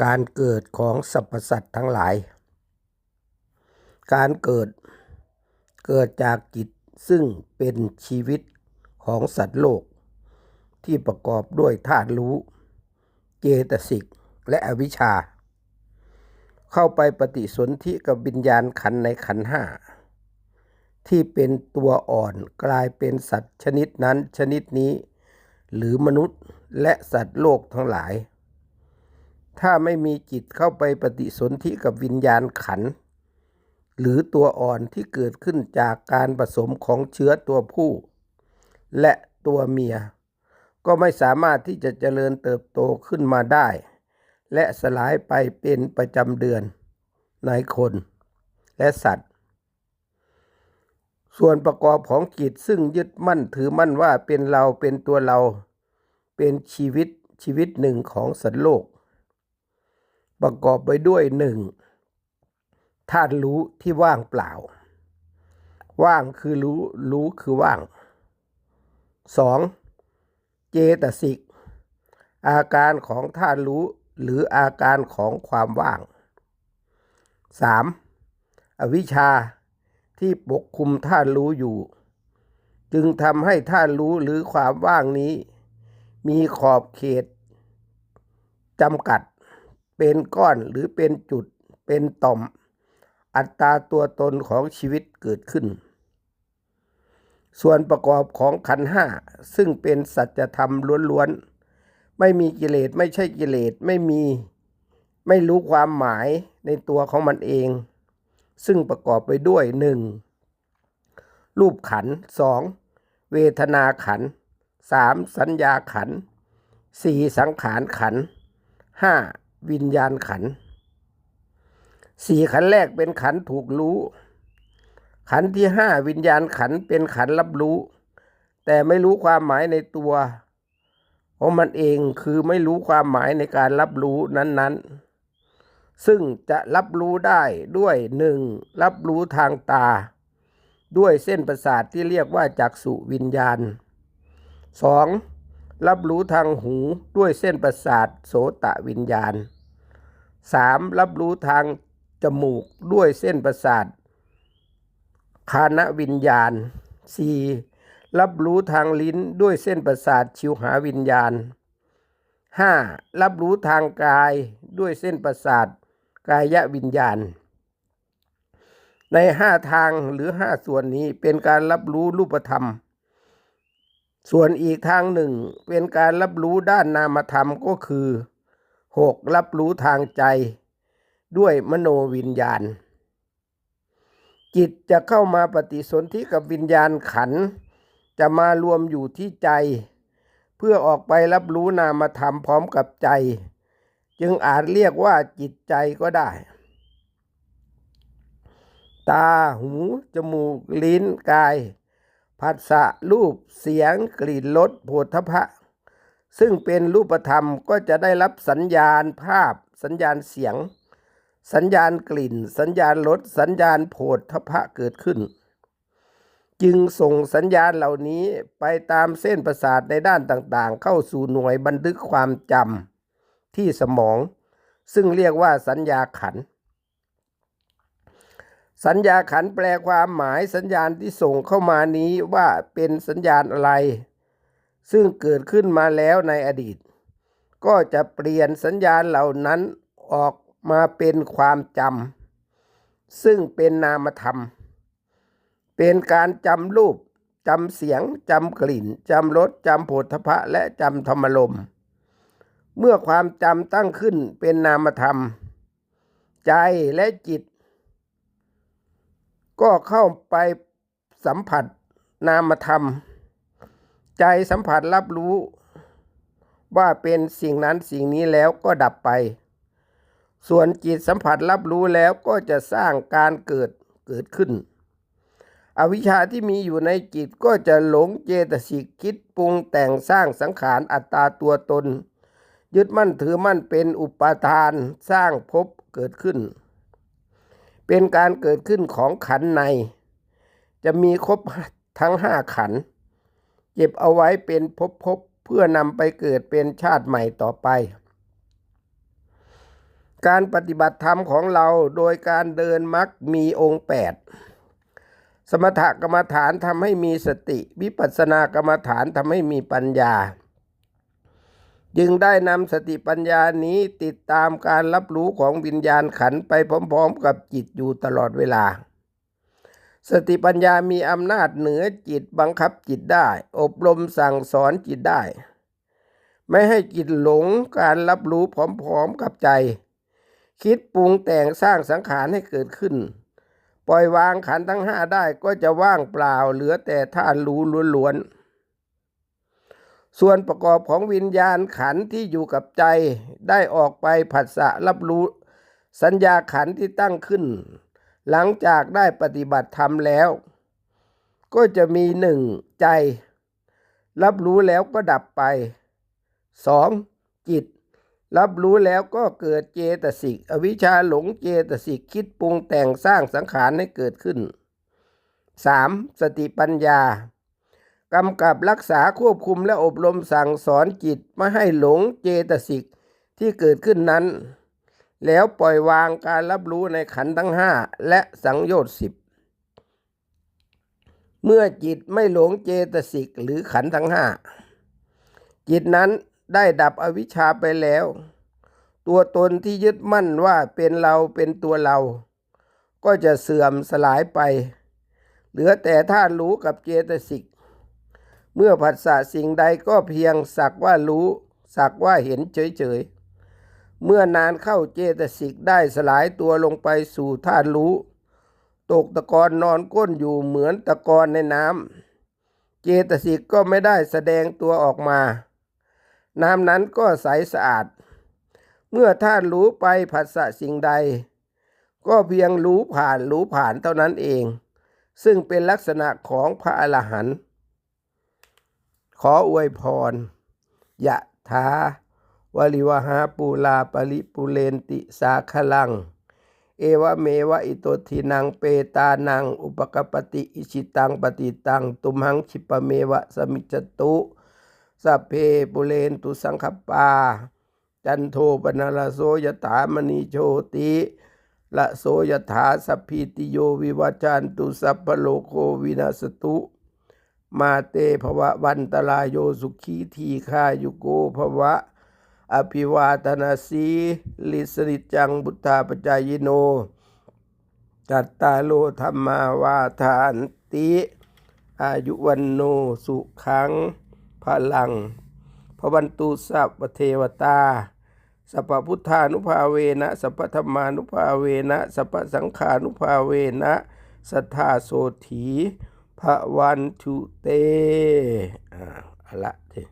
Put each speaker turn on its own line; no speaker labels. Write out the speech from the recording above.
การเกิดของสรรพสัตว์ทั้งหลาย การเกิดเกิดจากจิตซึ่งเป็นชีวิตของสัตว์โลก ที่ประกอบด้วยธาตุรู้ เจตสิก และอวิชชา เข้าไปปฏิสนธิกับวิญญาณขันในขันห้าที่เป็นตัวอ่อนกลายเป็นสัตว์ชนิดนั้นชนิดนี้ หรือมนุษย์และสัตว์โลกทั้งหลาย ถ้าไม่มีจิตเข้าไปปฏิสนธิกับวิญญาณขันธ์หรือตัวอ่อนที่เกิดขึ้นจากการผสมของเชื้อตัวผู้ และตัวเมีย ก็ไม่สามารถที่จะเจริญเติบโตขึ้นมาได้ และสลายไปเป็นประจำเดือนในคนและสัตว์ ส่วนประกอบของจิตซึ่งยึดมั่นถือมั่นว่าเป็นเราเป็นตัวเราเป็นชีวิตชีวิตหนึ่งของสัตว์โลก ประกอบไปด้วยหนึ่งธาตุรู้ที่ว่างเปล่า ว่างคือรู้ รู้คือว่างสองเจตสิก อาการของธาตุรู้หรืออาการของความว่างสามอวิชชาที่ปกคุมธาตุรู้อยู่ จึงทำให้ธาตุรู้หรือความว่างนี้ มีขอบเขตจำกัด เป็นก้อนหรือเป็นจุดเป็นต่อม อัตราตัวตนของชีวิตเกิดขึ้น ส่วนประกอบของขันห้าซึ่งเป็นสัจธรรมล้วนๆ ไม่มีกิเลสไม่ใช่กิเลสไม่มีไม่รู้ความหมายในตัวของมันเอง ซึ่งประกอบไปด้วยหนึ่งรูปขันสองเวทนาขันสามสัญญาขันสี่สังขารขันห้า วิญญาณขันสี่ขันแรกเป็นขันถูกรู้ ขันที่ห้าวิญญาณขันเป็นขันรับรู้ แต่ไม่รู้ความหมายในตัวของมันเองคือไม่รู้ความหมายในการรับรู้นั้นๆ ซึ่งจะรับรู้ได้ด้วยหนึ่งรับรู้ทางตา ด้วยเส้นประสาทที่เรียกว่าจักษุวิญญาณสอง รับรู้ทางหูด้วยเส้นประสาทโสตะวิญญาณ 3. รับรู้ทางจมูกด้วยเส้นประสาทคานวิญญาณ 4. รับรู้ทางลิ้นด้วยเส้นประสาทชิวหาวิญญาณ 5. รับรู้ทางกายด้วยเส้นประสาทกายวิญญาณ ในห้าทางหรือห้าส่วนนี้เป็นการรับรู้รูปธรรม ส่วนอีกทางหนึ่ง เป็นการรับรู้ด้านนามธรรมก็คือ 6. รับรู้ทางใจ ด้วยมโนวิญญาณ จิตจะเข้ามาปฏิสนธิกับวิญญาณขัน จะมารวมอยู่ที่ใจ เพื่อออกไปรับรู้นามธรรมพร้อมกับใจ จึงอาจเรียกว่าจิตใจก็ได้ ตา หู จมูก ลิ้น กาย ผัสสะรูปเสียงกลิ่นรสโผฏฐะซึ่งเป็นรูปธรรมก็จะได้รับสัญญาณภาพ สัญญาณเสียง สัญญาณกลิ่น สัญญาณรสสัญญาณโผฏฐะเกิดขึ้น จึงส่งสัญญาณเหล่านี้ไปตามเส้นประสาทในด้านต่างๆ เข้าสู่หน่วยบันทึกความจำที่สมอง ซึ่งเรียกว่าสัญญาขันธ์ สัญญาขันแปลความหมายสัญญาณที่ส่งเข้ามานี้ว่าเป็นสัญญาณอะไร ซึ่งเกิดขึ้นมาแล้วในอดีต ก็จะเปลี่ยนสัญญาณเหล่านั้นออกมาเป็นความจำซึ่งเป็นนามธรรม เป็นการจำรูปจำเสียงจำกลิ่นจำรสจำโผฏฐะและจำธรรมลม เมื่อความจำตั้งขึ้นเป็นนามธรรม ใจและจิต ก็เข้าไปสัมผัสนามธรรม ใจสัมผัสรับรู้ ว่าเป็นสิ่งนั้นสิ่งนี้แล้วก็ดับไป ส่วนจิตสัมผัสรับรู้แล้วก็จะสร้างการเกิดเกิดขึ้น อวิชชาที่มีอยู่ในจิตก็จะหลงเจตสิกคิดปรุงแต่งสร้างสังขารอัตตาตัวตน ยึดมั่นถือมั่นเป็นอุปาทานสร้างภพเกิดขึ้น เป็นการเกิดขึ้นของขันใน จะมีครบทั้งห้าขัน เก็บเอาไว้เป็นภพภพเพื่อนำไปเกิดเป็นชาติใหม่ต่อไป การปฏิบัติธรรมของเราโดยการเดินมักมีองค์แปดสมถกรรมฐานทำให้มีสติ วิปัสสนากรรมฐานทำให้มีปัญญา จึงได้นำสติปัญญานี้ติดตามการรับรู้ของวิญญาณขันไปพร้อมๆกับจิตอยู่ตลอดเวลา สติปัญญามีอำนาจเหนือจิตบังคับจิตได้ อบรมสั่งสอนจิตได้ ไม่ให้จิตหลงการรับรู้พร้อมๆกับใจ คิดปรุงแต่งสร้างสังขารให้เกิดขึ้น ปล่อยวางขันทั้งห้าได้ก็จะว่างเปล่าเหลือแต่ธาตุรู้ล้วนๆ ส่วนประกอบของวิญญาณขันที่อยู่กับใจ ได้ออกไปผัสสะรับรู้สัญญาขันที่ตั้งขึ้น หลังจากได้ปฏิบัติธรรมแล้ว ก็จะมีหนึ่งใจ รับรู้แล้วก็ดับไปสองจิต รับรู้แล้วก็เกิดเจตสิกอวิชชาหลงเจตสิกคิดปรุงแต่งสร้างสังขารให้เกิดขึ้น 3. สติปัญญา กำกับรักษาควบคุมและอบรมสั่งสอนจิตไม่ให้หลงเจตสิกที่เกิดขึ้นนั้น แล้วปล่อยวางการรับรู้ในขันธ์ทั้งห้าและสังโยชน์สิบเมื่อจิตไม่หลงเจตสิกหรือขันธ์ทั้งห้าจิตนั้นได้ดับอวิชชาไปแล้ว ตัวตนที่ยึดมั่นว่าเป็นเราเป็นตัวเรา ก็จะเสื่อมสลายไป เหลือแต่ธาตุรู้กับเจตสิก เมื่อผัสสะสิ่งใดก็เพียงสักว่ารู้ สักว่าเห็นเฉยๆ เมื่อนานเข้าเจตสิกได้สลายตัวลงไปสู่ธาตุรู้ ตกตะกอนนอนก้นอยู่เหมือนตะกอนในน้ำเจตสิกก็ไม่ได้แสดงตัวออกมา น้ำนั้นก็ใสสะอาด เมื่อท่านรู้ไปผัสสะสิ่งใด ก็เพียงรู้ผ่านรู้ผ่านเท่านั้นเอง ซึ่งเป็นลักษณะของพระอรหันต์ ขออวยพร ยะถาวลิวหาปูลาปริปุเรนติสาคลัง เอวเมวะอิโตทินังเปตานัง อุปกปปติอิชิตังปฏิตัง ตุมหังชิปะเมวะสมิจตุสัพเพปุเรนตุสังคปา จันโทปนารโสยถามณีโชติละโสยถาสัพพิติโยวิวัจจันตุสัพพโลโควินาสตุ มาเตภวะวันตรายโยสุขีทีฆายุโกภวะ อภิวาทนาสีลิสริจังบุตธาปจายโน จัตตาโลธรรมาวาทานติ อายุวันโนสุขังพลังพระวันตุสัพเทวตาสัพพพุทธานุภาเวนะสัพพธรรมานุภาเวนะสัพพสังขานุภาเวนะสัทธาโสถี พระวันทุเตอ่าเอาละที